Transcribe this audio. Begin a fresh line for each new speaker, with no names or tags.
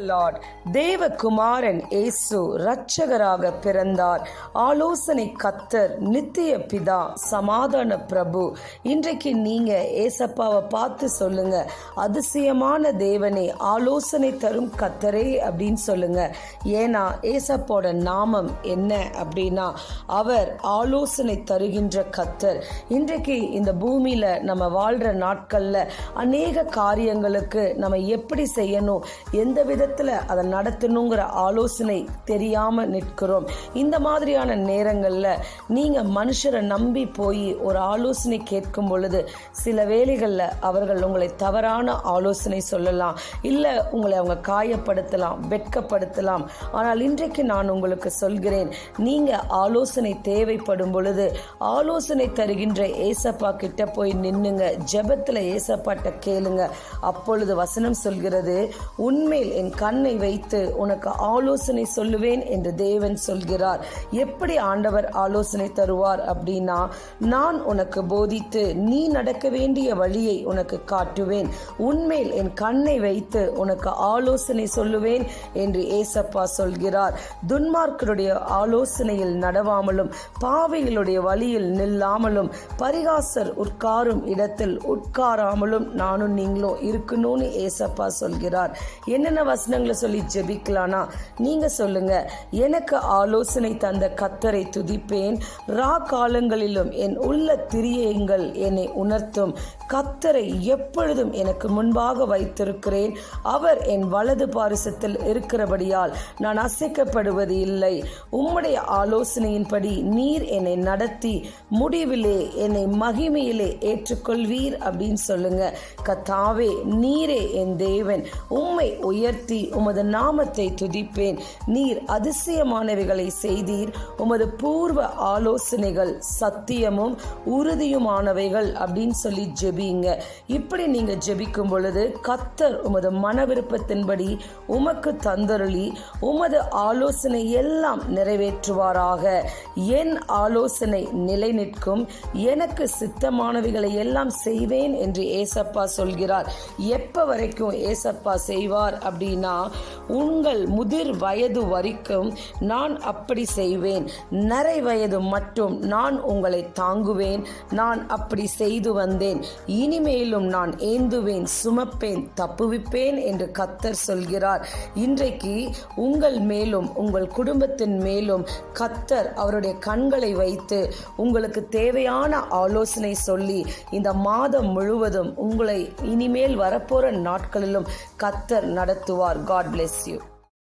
Lord தேவகுமாரன் இயேசு இரட்சகராக பிறந்தார். ஆலோசனை கத்தர் நித்திய பிதா சமாதான பிரபு. இன்றைக்கு நீங்க ஏசப்பாவை பார்த்து சொல்லுங்க. அதிசயமான தேவனே ஆலோசனை தரும் கத்தரே அப்படின்னு சொல்லுங்க. ஏன்னா ஏசப்போட நாமம் என்ன அப்படின்னா அவர் ஆலோசனை தருகின்ற கத்தர். இன்றைக்கு இந்த பூமியில நம்ம வாழ்ற நாட்கள்ல அநேக காரியங்களுக்கு நம்ம எப்படி செய்யணும் எந்த வித நேரத்தில் அதை நடத்தணுங்கிற ஆலோசனை தெரியாம நிற்கிறோம். இந்த மாதிரியான நேரங்கள்ல நீங்க மனுஷரை நம்பி போய் ஒரு ஆலோசனை கேட்கும் பொழுது சில வேளைகள்ல அவர்கள் உங்களை தவறான ஆலோசனை சொல்லலாம். இல்ல உங்களை அவங்க காயப்படுத்தலாம் வெட்கப்படுத்தலாம். ஆனால் இன்றைக்கு நான் உங்களுக்கு சொல்கிறேன் நீங்க ஆலோசனை தேவைப்படும் பொழுது ஆலோசனை தருகின்ற ஏசப்பா கிட்ட போய் நின்னுங்க. ஜெபத்துல ஏசப்பாட்ட கேளுங்க. அப்பொழுது வசனம் சொல்கிறது உண்மையில் என் கண்ணை வைத்து உனக்கு ஆலோசனை சொல்லுவேன் என்று தேவன் சொல்கிறார். எப்படி ஆண்டவர் ஆலோசனை தருவார் அப்படின்னா நான் உனக்கு போதித்து நீ நடக்க வேண்டிய வழியை உனக்கு காட்டுவேன். உன்மேல் என் கண்ணை வைத்து உனக்கு ஆலோசனை சொல்லுவேன் என்று ஏசப்பா சொல்கிறார். துன்மார்க்கருடைய ஆலோசனையில் நடவாமலும் பாவைகளுடைய வழியில் நில்லாமலும் பரிகாசர் உட்காரும் இடத்தில் உட்காராமலும் நானும் நீங்களும் இருக்கணும்னு ஏசப்பா சொல்கிறார். என்னென்ன வசனங்களை சொல்லி ஜெபிக்கலானா நீங்க சொல்லுங்க எனக்கு ஆலோசனை தந்த கத்தரை துதிப்பேன். ரா காலங்களிலும் என் உள்ள திரியங்கள் என்னை உணர்த்தும். கத்தரை எப்பொழுதும் எனக்கு முன்பாக வைத்திருக்கிறேன். அவர் என் வலது பாரிசத்தில் இருக்கிறபடியால் நான் அசைக்கப்படுவது இல்லை. உம்முடைய ஆலோசனையின்படி நீர் என்னை நடத்தி முடிவிலே என்னை மகிமையிலே ஏற்றுக்கொள்வீர் அப்படின்னு சொல்லுங்க. கத்தாவே நீரே என் தேவன். உம்மை உயர்த்தி உமது நாமத்தை துதிப்பேன். நீர் அதிசயமானவைகளை செய்தீர். உமது பூர்வ ஆலோசனைகள் சத்தியமும் உறுதியுமானவைகள் அப்படின்னு சொல்லி ஜெபிங்க. இப்படி நீங்க ஜெபிக்கும் பொழுது கத்தர் உமது மன விருப்பத்தின்படி உமக்கு தந்தருளி உமது ஆலோசனை எல்லாம் நிறைவேற்றுவாராக. என் ஆலோசனை நிலை நிற்கும் எனக்கு சித்தமானவைகளை எல்லாம் செய்வேன் என்று ஏசப்பா சொல்கிறார். எப்ப வரைக்கும் ஏசப்பா செய்வார் அப்படின்னு உங்கள் முதிர் வயது வரைக்கும் நான் அப்படி செய்வேன். நரை வயது மட்டும் நான் உங்களை தாங்குவேன். நான் அப்படி செய்து வந்தேன். இனிமேலும் நான் ஏந்துவேன் சுமப்பேன் தப்புவிப்பேன் என்று கத்தர் சொல்கிறார். இன்றைக்கு உங்கள் மேலும் உங்கள் குடும்பத்தின் மேலும் கத்தர் அவருடைய கண்களை வைத்து உங்களுக்கு தேவையான ஆலோசனை சொல்லி இந்த மாதம் முழுவதும் உங்களை இனிமேல் வரப்போற நாட்களிலும் கத்தர் நடத்துவார். God bless you.